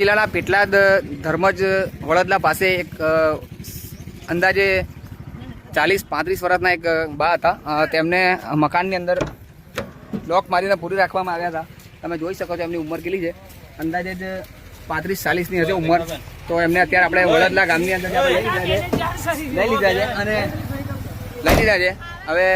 જિલ્લાના પેટલાદ ધર્મજ વડદલા પાસે એક અંદાજે ચાલીસ પાંત્રીસ વર્ષના એક બા હતા. તેમને મકાનની અંદર લોક મારીને પૂરી રાખવામાં આવ્યા હતા. તમે જોઈ શકો છો એમની ઉંમર કેટલી છે. અંદાજે જ પાંત્રીસ ચાલીસની હશે ઉંમર. તો એમને અત્યારે આપણે વડદલા ગામની અંદર લઈ લીધા છે અને લઈ લીધા છે. હવે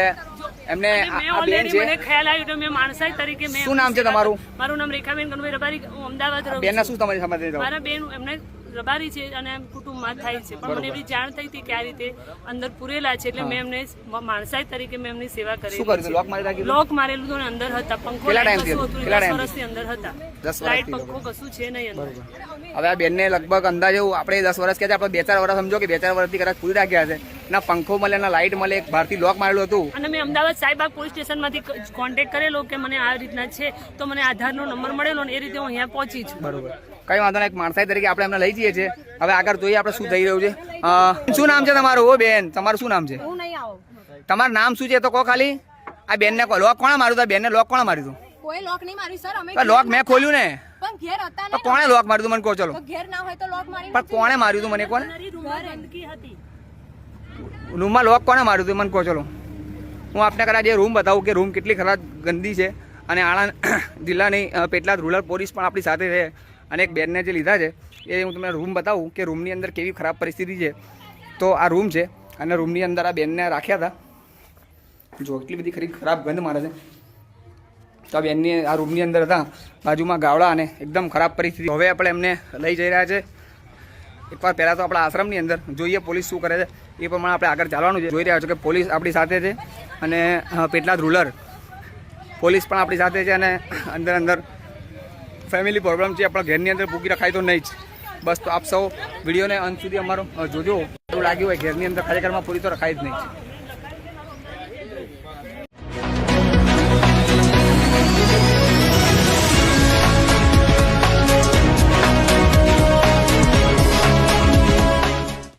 એમને આ મેં આ બેન already મને ખ્યાલ આવ્યો તો મેં માણસાઈ તરીકે મેં શું નામ છે તમારું? મારું નામ રેખાબેન કનુભાઈ રબારી હું અમદાવાદ રહું બેનના શું તમારી મારા બેન એમને રબારી છે અને કુટુંબમાં થાય છે. પણ મને એવી જાણ થઈ હતી કે આ રીતે અંદર પૂરેલા છે એટલે મેં એમને માણસાઈ તરીકે મેં એમની સેવા કરી? લોક મારેલું હતું અંદર હતા. પંખો. દસ અંદર હતા. લાઈટ પંખો કશું છે નહીં અંદર. હવે આ બેનને લગભગ અંદાજે આપણે દસ વર્ષ કે આપણે બે ચાર વર્ષ સમજો કે બે ચાર વર્ષથી કદાચ પૂરી રાખ્યા છે ના પંખો મળે ના લાઇટ મળે એક બહારથી લોક મારેલું હતું. અને મેં અમદાવાદ સાહેબાગ પોલીસ સ્ટેશનમાંથી કોન્ટેક કરેલો કે મને આ રીતના છે તો મને આધારનો નંબર મળેલો ને એ રીતે હું અહીંયા પહોંચી છું. બરોબર. કઈ વાંધો નહીં એક માણસાઈ તરીકે આપણે એમને લઈ જઈએ છીએ. હવે આગળ જોઈએ આપણે શું થઈ રહ્યું છે. શું નામ છે તમારું? ઓ બેન તમારું શું નામ છે? હું નહીં આવું. તમારું નામ શું છે તો કહો ખાલી. આ બેનને લોક કોણે માર્યું હતું? બેનને લોક કોણે માર્યું હતું? કોઈ લોક નહીં માર્યું સર. અમે લોક મેં ખોલ્યું ને. પણ ઘેર હતા ને. કોણે લોક માર્યું મને કહો ચલો. ઘેર ના હોય તો લોક મારી પણ કોણે માર્યું હતું મને કોને ગંદકી હતી. રૂમમાં લોક કોને માર્યું હતું મને કહો, ચલો. હું આપને કદાચ એ રૂમ બતાવું કે રૂમ કેટલી ખરાબ ગંદી છે અને આણંદ જિલ્લાની પેટલાદ રૂરલ પોલીસ પણ આપણી સાથે છે અને એક બેનને જે લીધા છે, એ હું તમને રૂમ બતાવું કે રૂમની અંદર કેવી ખરાબ પરિસ્થિતિ છે. તો આ રૂમ છે અને રૂમની અંદર આ બેનને રાખ્યા હતા. જો એટલી બધી ખરી ખરાબ ગંધ મારે છે. તો આ બેનની આ રૂમની અંદર હતા, બાજુમાં ગાવડા અને એકદમ ખરાબ પરિસ્થિતિ. હવે આપણે એમને લઈ જઈ રહ્યા છે. એકવાર પહેલાં તો આપણા આશ્રમની અંદર જોઈએ પોલીસ શું કરે છે, એ પ્રમાણે આપણે આગળ ચાલવાનું છે. જોઈ રહ્યા છો કે પોલીસ આપણી સાથે છે અને પેટલાદ રૂલર પોલીસ પણ આપણી સાથે છે અને અંદર અંદર ફેમિલી પ્રોબ્લેમ છે, આપણા ઘરની અંદર પૂકી રખાય તો નહીં જ. બસ તો આપ સૌ વિડીયોને અંત સુધી અમારો જોજો. એવું લાગ્યું હોય ઘરની અંદર ખરેખરમાં પૂરી તો રખાય જ નહીં.